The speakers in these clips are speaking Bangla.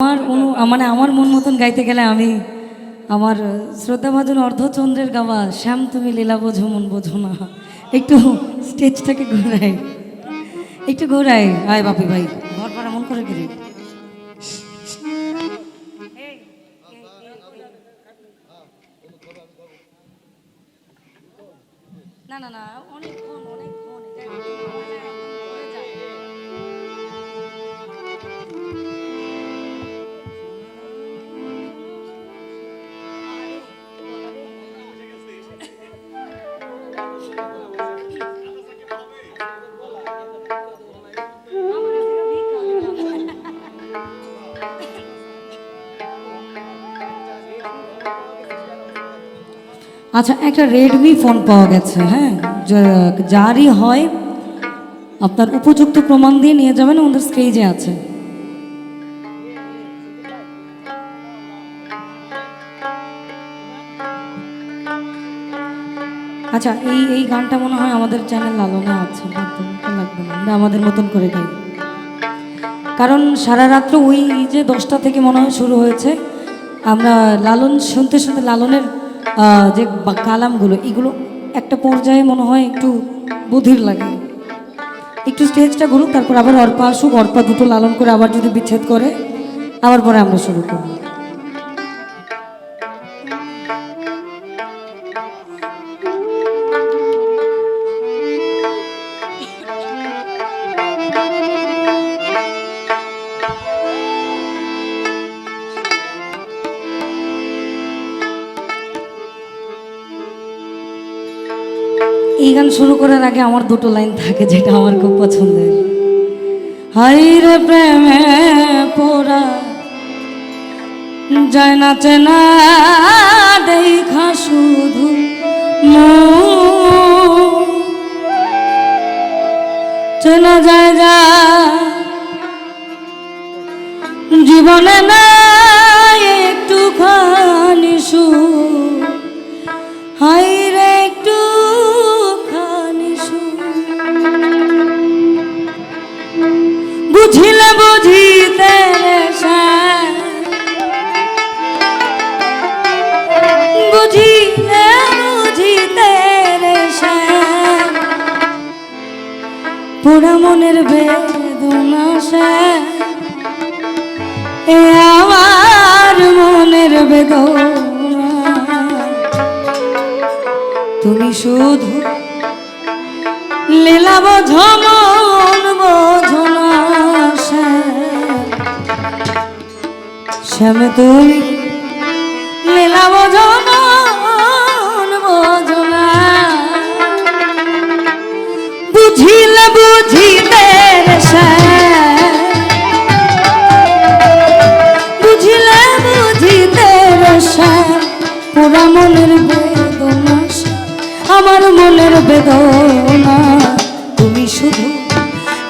আমার অনু মানে আমার মন মতন গাইতে গেলে আমি আমার শ্রদ্ধাভাজন অর্ধচন্দ্রের গাওয়া শ্যাম, তুমি লীলা বোঝো, মন বোঝো না। একটু স্টেজটাকে ঘোরাই। একটু ঘোরাই। আয় বাপি ভাই, ঘর পাড়া মন করে গেলি না না না অনেকক্ষণ অনেকক্ষণ আচ্ছা একটা রেডমি ফোন পাওয়া গেছে হ্যাঁ? যারই হয়, আপনার উপযুক্ত প্রমাণ দিয়ে নিয়ে যাবেন, আমাদের স্টেজে আছে। আচ্ছা এই এই গানটা মনে হয় আমাদের চ্যানেল লালনে আছে লাগবে না। আমাদের মতন করে গাই। কারণ সারা রাত্র ওই যে দশটা থেকে মনে হয় শুরু হয়েছে, আমরা লালন, শুনতে শুনতে লালনের যে কালামগুলো, এগুলো একটা পর্যায়ে মনে হয় একটু বুধির লাগে। একটু স্টেজটা ঘুরুক তারপর আবার অর্পা আসুক, অর্পা দুটো লালন করে আবার যদি বিচ্ছেদ করে, আবার পরে আমরা শুরু করব। এই গান শুরু করার আগে আমার দুটো লাইন থাকে যেটা আমার খুব পছন্দের। হাই রে প্রেমে পোরা যায় না চেনা দেখা শুধু চেনা যায় যা জীবনে না তুমি শুধু লীলা বোঝো মন বোঝো শ্যাম। তুমি লীলা বোঝো মন বোঝো না বুঝিলে বুঝিতে। বুঝিলে বুঝিতে পুরা মনের বেদনা তুমি শুধু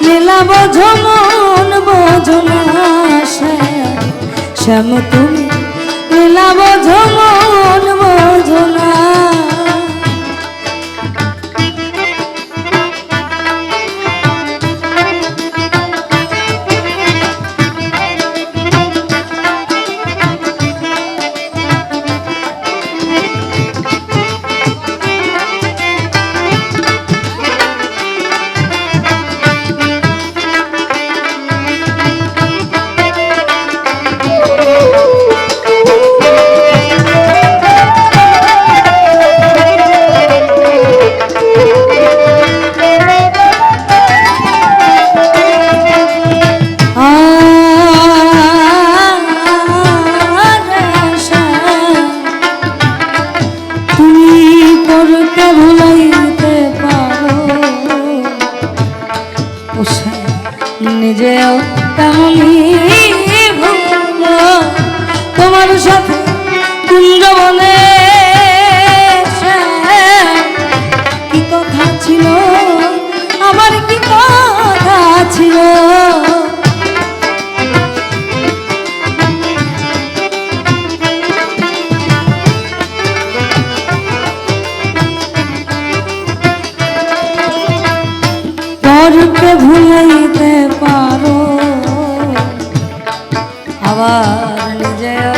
লীলা বোঝো মন বোঝো না শ্যাম। তুমি লীলা বোঝো jail. আবার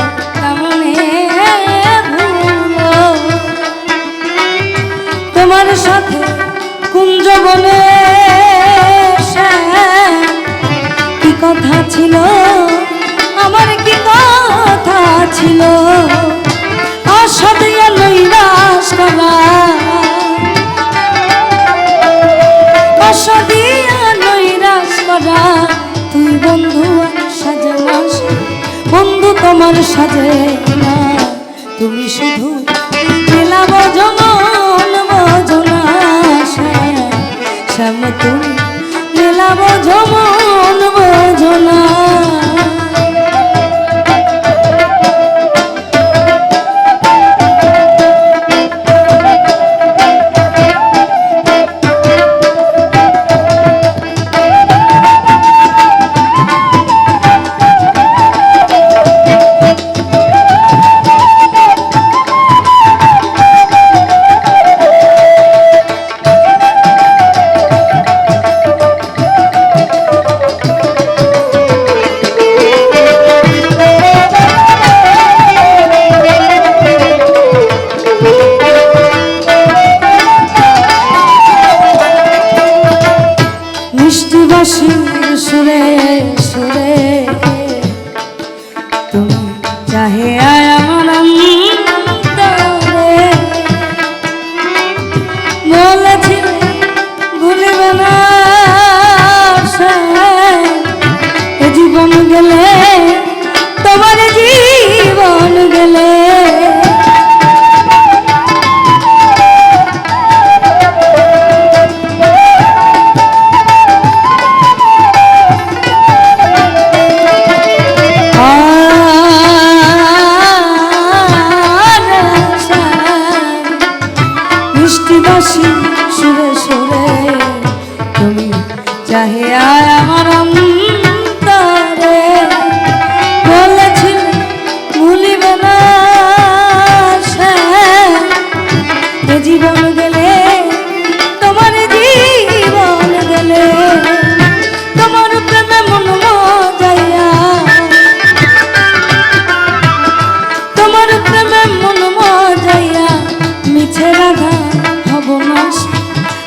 সাজে না তুমি শুধু খেলা বজন বজনা শ্যাম তুমি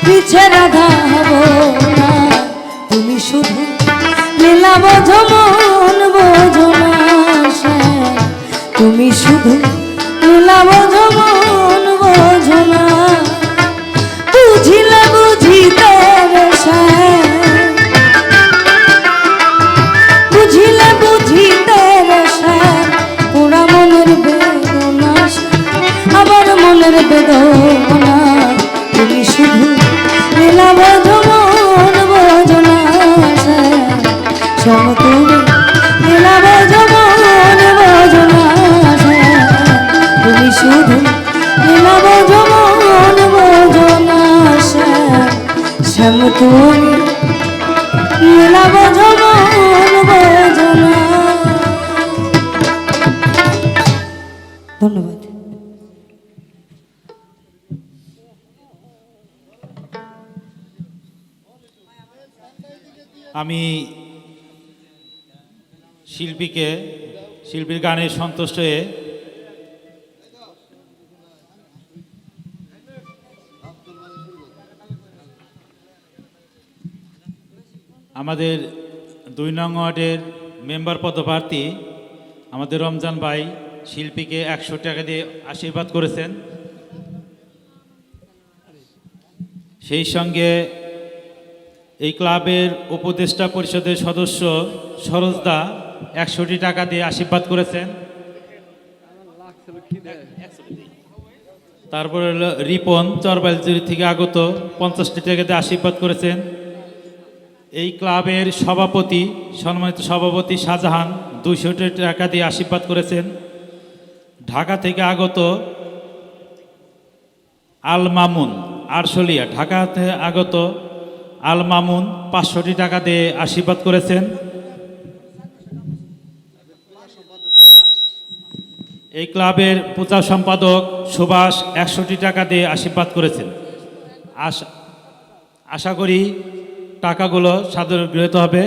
মিছে রাধা হব না তুমি শুধু লীলা বোঝো, মন বোঝো না তুমি শুধু লীলা বোঝো আমি শিল্পীকে শিল্পীর গানে সন্তুষ্ট হয়ে আমাদের দুই নং ওয়ার্ডের মেম্বার পদপ্রার্থী আমাদের রমজান ভাই শিল্পীকে একশো টাকা দিয়ে আশীর্বাদ করেছেন। সেই সঙ্গে এই ক্লাবের উপদেষ্টা পরিষদের সদস্য সরোজদা একশোটি টাকা দিয়ে আশীর্বাদ করেছেন। তারপরে রিপন চরবাইলজুরি থেকে আগত পঞ্চাশটি টাকা দিয়ে আশীর্বাদ করেছেন। এই ক্লাবের সভাপতি, সম্মানিত সভাপতি শাহজাহান দুইশো টাকা দিয়ে আশীর্বাদ করেছেন। ঢাকা থেকে আগত আল মামুন আরশলিয়া, ঢাকা থেকে আগত আল মামুন পাঁচশোটি টাকা দিয়ে আশীর্বাদ করেছেন। এই ক্লাবের প্রচার সম্পাদক সুভাষ একশোটি টাকা দিয়ে আশীর্বাদ করেছেন। আশা আশা করি টাকাগুলো সাদরে গৃহীত হবে।